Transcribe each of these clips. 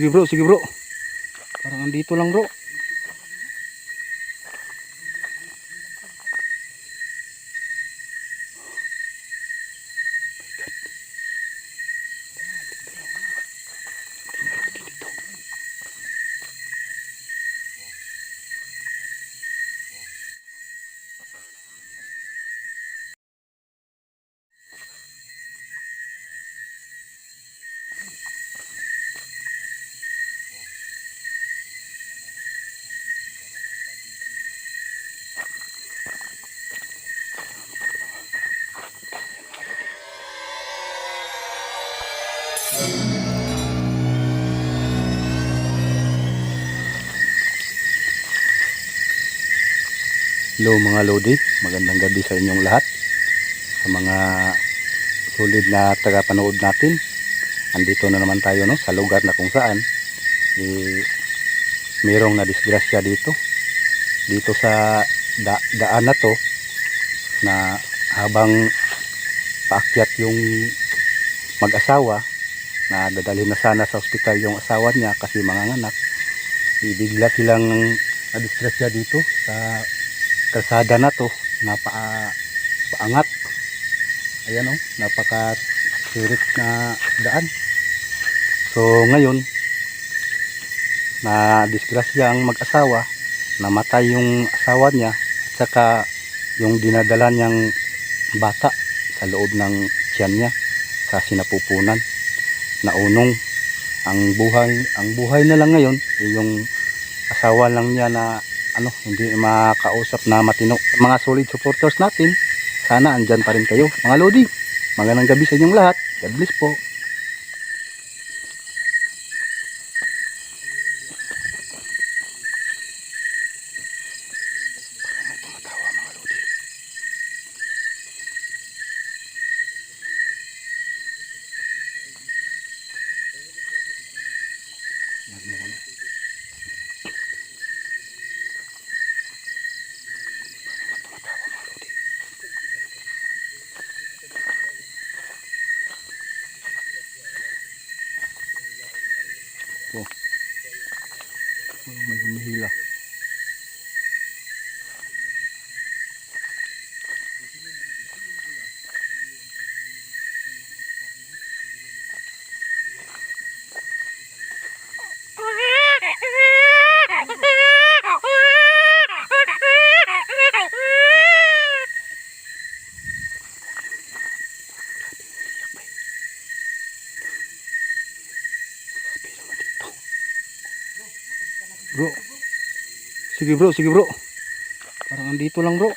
Sige bro, sige bro. Parang andito lang bro. Hello mga Lodi, magandang gabi sa inyong lahat. Sa mga sulit na tagapanood natin. Andito na naman tayo no, sa lugar na kung saan eh, mayroong na disgrasya dito. Dito sa da daan na to na habang paakyat yung mag-asawa na dadalhin na sana sa ospital yung asawa niya kasi manganganak. Ibigla silang na-disgrasya dito sa kalsada na to. Napa paangat ayan o napaka sirit na daan. So ngayon na disgrasya ang mag-asawa. Namatay yung asawa niya at saka yung dinadala niyang bata sa loob ng tiyan niya sa sinapupunan. Naunong ang buhay ang buhay na lang ngayon eh, yung asawa lang niya na ano, hindi makausap na matino. Mga solid supporters natin, sana andyan pa rin kayo. Mga Lodi, magandang gabi sa inyong lahat. God bless po. Oh, may humihila. Bro. Sige bro, sige bro. Parang andito lang bro.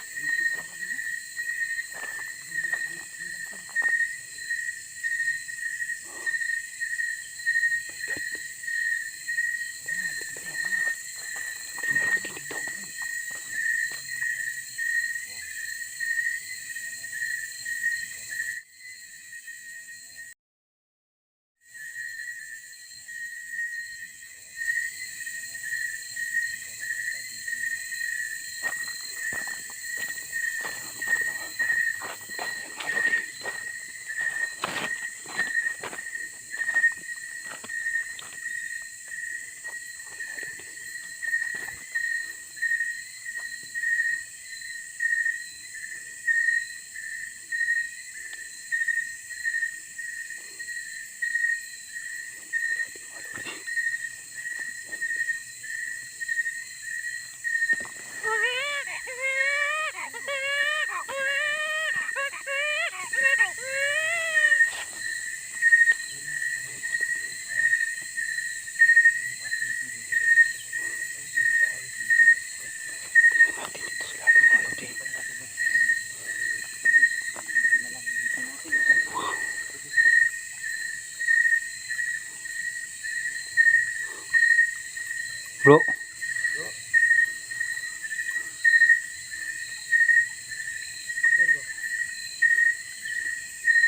Bro.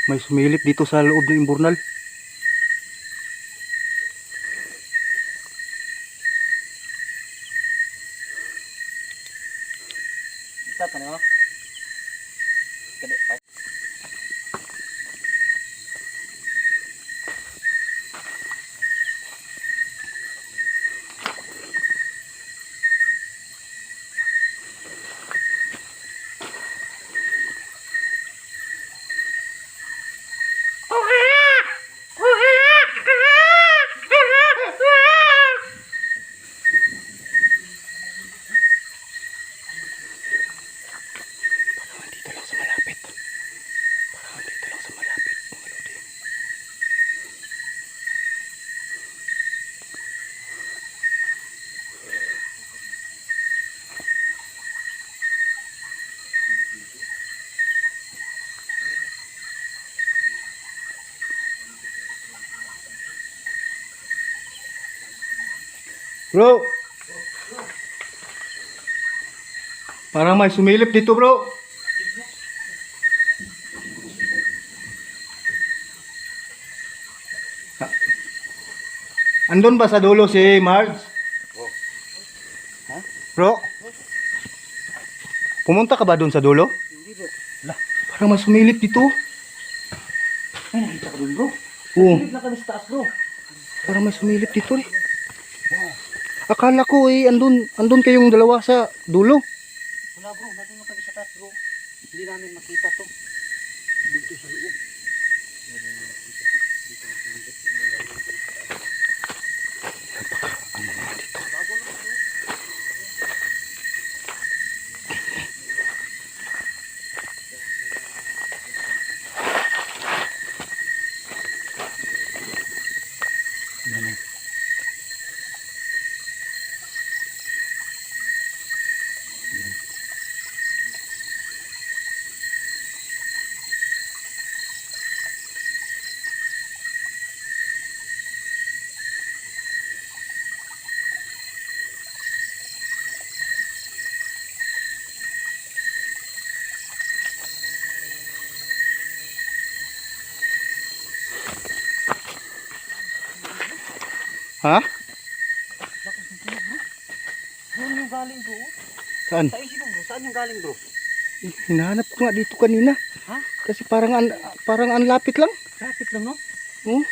May sumilip dito sa loob ng imburnal. Stop ka na mo? Kadi, pa. Bro! Parang may sumilip dito bro. Ha? Andun ba sa dulo si Marge? Bro? Pumunta ka ba doon sa dulo? Hindi bro. Parang may sumilip dito. Ay, nakita ko dun bro. Oo. Silip na kami sa taas bro. Parang may sumilip dito eh. Akala ko eh, andun, andun kayong dalawa sa dulo. Wala bro, nandun na kami sa taas. Hindi namin makita to. Dito sa loob. Ha? Lakas ng tunog bro. Saan yung galing bro? Saan? Sa isip mo bro, saan yung galing bro? Eh, Hinahanap ko nga dito kanina. Ha? Kasi parang an, parang ang lapit lang. Lapit lang no? Oh.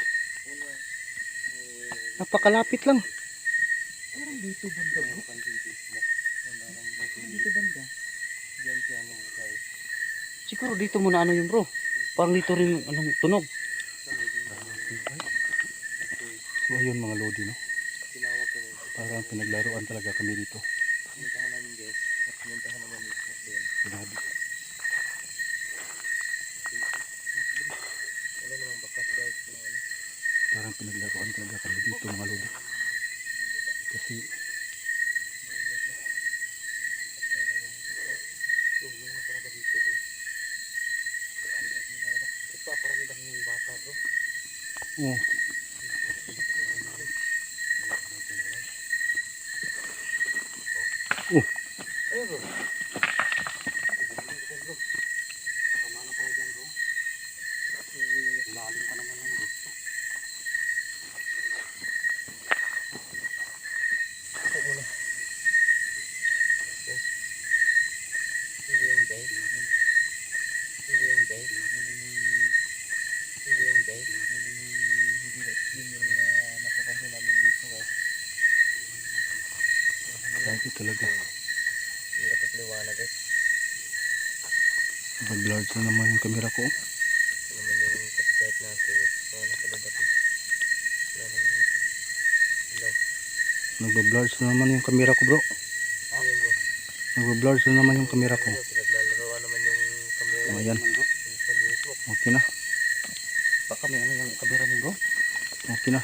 Napakalapit lang. Parang dito banda bro. Parang dito banda. Siguro dito muna ano yun bro. Parang dito rin anong tunog. So ayun mga lodi no. Parang pinaglaruan talaga kami dito. Grabe. Parang pinaglaruan talaga kami dito mga lodi. Kasi oh, Ayun bro. Lalim pa naman yun bro. grabe talaga. Liwanag guys. Nag-blurred na naman yung camera ko. Ito naman yung flashlight natin eh. So, eh. Wala nang ilaw. Nag-blurred na naman yung camera ko bro. Ayun bro. Nag-blurred na naman yung camera ko. Ayun, pinaglalaroan naman yung camera. Oh, ayan. Okay na. Baka may ano yung camera mo bro. Okay na.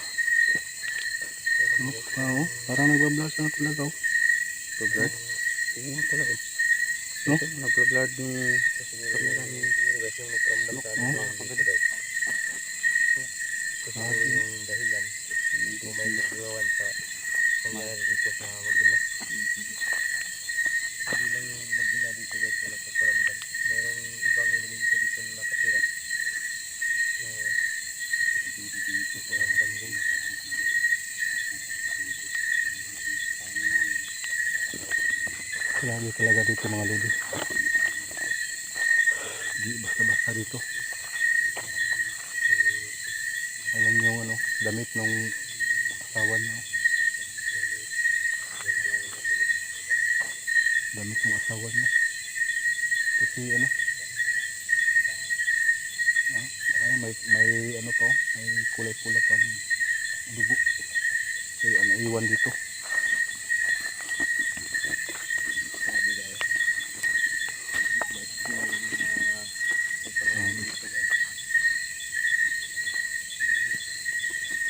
Oh, ah, oh, parang nag-blurred na talaga oh. Nag-blurred? Mo pala eh. No? Nag-blurred yung camera ni... Sa amin Oh. yung dahilan kung may naggawan sa nangyari dito sa Magina. Hindi lang yung Magina dito guys na nagpaparamdam. Merong ibang elemento dito na nakatira. Na nagpaparamdam din. Grabe talaga dito mga lodi. Di basta-basta dito. Ayan yung ano, damit ng asawa niya. Damit ng asawa niya. Kasi ano, ah, ay, may, may ano pa, oh, may kulay-pula pang dugo. Kaya ano, iwan dito.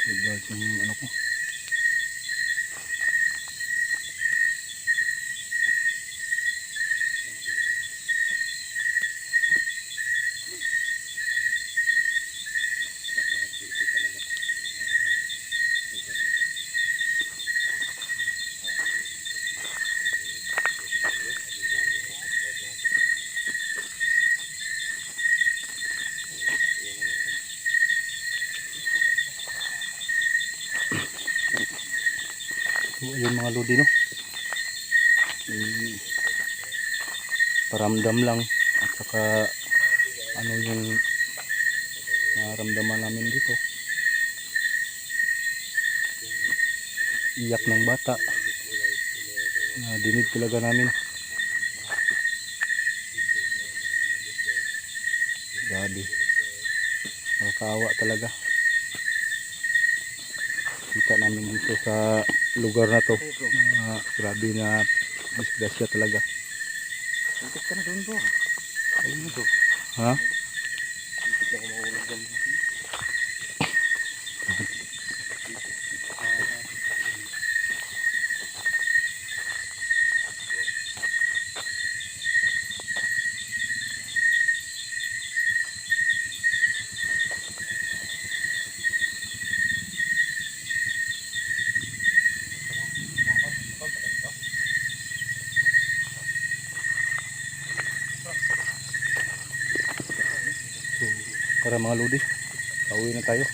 Nag-guard yung ano ko. So, ayun mga lodi, no? Paramdam lang at saka ano yung nararamdaman namin dito. Iyak ng bata. Na dinig talaga namin. Grabe. Nakakaawa talaga. Kita namin dito sa lugar na to. Na grabe na disgrasya talaga. Ikot ka na doon bro. Ayun na to. Ha? So, para mga lodi, pauwi na tayo.